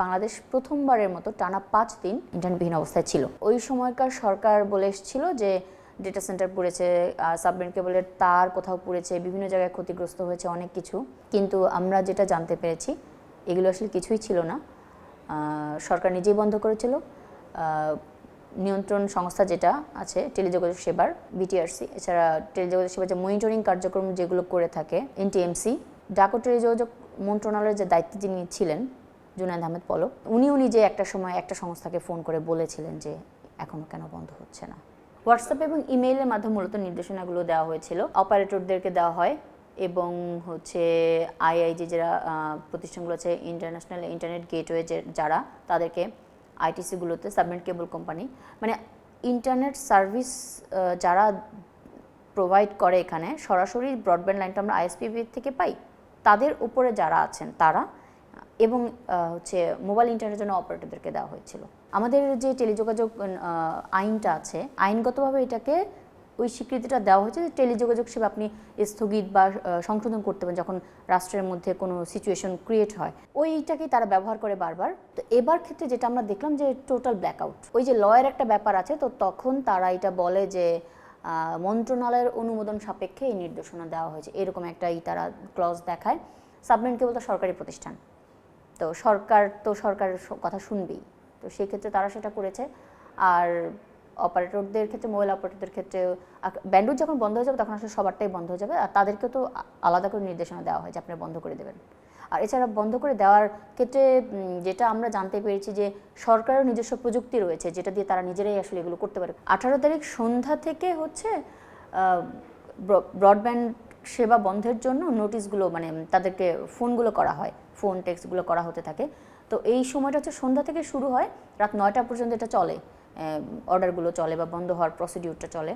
বাংলাদেশ প্রথমবারের মতো টানা পাঁচ দিন ইন্টারনেটবিহীন অবস্থায় ছিল। ওই সময়কার সরকার বলে এসেছিল যে ডেটা সেন্টার পুড়েছে সাবমেরিন কেবলের তার কোথাও পুড়েছে, বিভিন্ন জায়গায় ক্ষতিগ্রস্ত হয়েছে অনেক কিছু। কিন্তু আমরা যেটা জানতে পেরেছি, এগুলো আসলে কিছুই ছিল না। সরকার নিজেই বন্ধ করেছিল। নিয়ন্ত্রণ সংস্থা যেটা আছে, টেলিযোগাযোগ সেবার বিটিআরসি এছাড়া টেলিযোগাযোগ সেবার যে মনিটরিং কার্যক্রম যেগুলো করে থাকে এনটিএমসি ডাক টেলিযোগাযোগ মন্ত্রণালয়ের যে দায়িত্বে যিনি ছিলেন জুনায়দ আহমেদ পলক, উনিও নিজে একটা সময় একটা সংস্থাকে ফোন করে বলেছিলেন যে এখনও কেন বন্ধ হচ্ছে না। হোয়াটসঅ্যাপ এবং ইমেইলের মাধ্যমে মূলত নির্দেশনাগুলো দেওয়া হয়েছিল। অপারেটরদেরকে দেওয়া হয় এবং হচ্ছে আইআইজি যারা প্রতিষ্ঠানগুলো আছে ইন্টারন্যাশনাল ইন্টারনেট গেটওয়ে যারা, তাদেরকে আইটিসিগুলোতে সাবমিট কেবল কোম্পানি মানে ইন্টারনেট সার্ভিস যারা প্রোভাইড করে এখানে, সরাসরি ব্রডব্যান্ড লাইনটা আমরা আইএসপিবি থেকে পাই। তাদের উপরে যারা আছেন, তারা এবং হচ্ছে মোবাইল ইন্টারনেটের জন্য অপারেটরদেরকে দেওয়া হয়েছিল। আমাদের যে টেলিযোগাযোগ আইনটা আছে, আইনগতভাবে এটাকে ওই স্বীকৃতিটা দেওয়া হয়েছে যে টেলিযোগাযোগ সেবা আপনি স্থগিত বা সংশোধন করতে পারেন যখন রাষ্ট্রের মধ্যে কোনো সিচুয়েশন ক্রিয়েট হয়। ওইটাকেই তারা ব্যবহার করে বারবার। তো এবার ক্ষেত্রে যেটা আমরা দেখলাম যে টোটাল ব্ল্যাকআউট ওই যে লয়ের একটা ব্যাপার আছে, তো তখন তারা এটা বলে যে মন্ত্রণালয়ের অনুমোদন সাপেক্ষে এই নির্দেশনা দেওয়া হয়েছে। এরকম একটা ই তারা ক্লজ দেখায়। সাবমেরিন কেবল তো সরকারি প্রতিষ্ঠান। তো সরকার তো সরকারের কথা শুনবেই। তো সেই ক্ষেত্রে তারা সেটা করেছে। আর অপারেটরদের ক্ষেত্রে মোবাইল অপারেটরদের ক্ষেত্রে ব্যান্ডুট যখন বন্ধ হয়ে যাবে, তখন আসলে সবারটাই বন্ধ হয়ে যাবে। আর তাদেরকেও তো আলাদা করে নির্দেশনা দেওয়া হয় যে আপনি বন্ধ করে দেবেন। আর এছাড়া বন্ধ করে দেওয়ার ক্ষেত্রে যেটা আমরা জানতে পেরেছি যে সরকারের নিজস্ব প্রযুক্তি রয়েছে, যেটা দিয়ে তারা নিজেরাই আসলে এগুলো করতে পারে আঠারো তারিখ সন্ধ্যা থেকে হচ্ছে ব্রডব্যান্ড সেবা বন্ধের জন্য নোটিশগুলো মানে তাদেরকে ফোনগুলো করা হয় ফোন টেক্সটগুলো করা হতে থাকে। তো এই সময়টা হচ্ছে সন্ধ্যা থেকে শুরু হয়, রাত নয়টা পর্যন্ত এটা চলে অর্ডারগুলো চলে বা বন্ধ হওয়ার প্রসিডিউরটা চলে।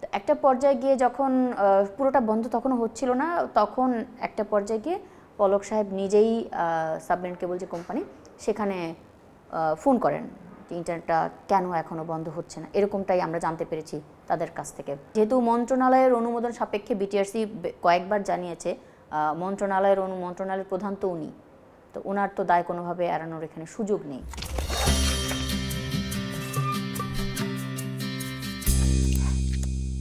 তো একটা পর্যায়ে গিয়ে যখন পুরোটা বন্ধ তখনও হচ্ছিল না, তখন একটা পর্যায়ে গিয়ে পলক সাহেব নিজেই সাবমেরিন কেবল যে কোম্পানি সেখানে ফোন করেন। ইন্টারনেটটা কেন এখনও বন্ধ হচ্ছে না? এরকমটাই আমরা জানতে পেরেছি তাদের কাছ থেকে। যেহেতু মন্ত্রণালয়ের অনুমোদন সাপেক্ষে বিটিআরসি কয়েকবার জানিয়েছে মন্ত্রণালয়ের অনু, মন্ত্রণালয়ের প্রধান তো উনি। তো ওনার তো দায় কোনোভাবে এড়ানোর এখানে সুযোগ নেই।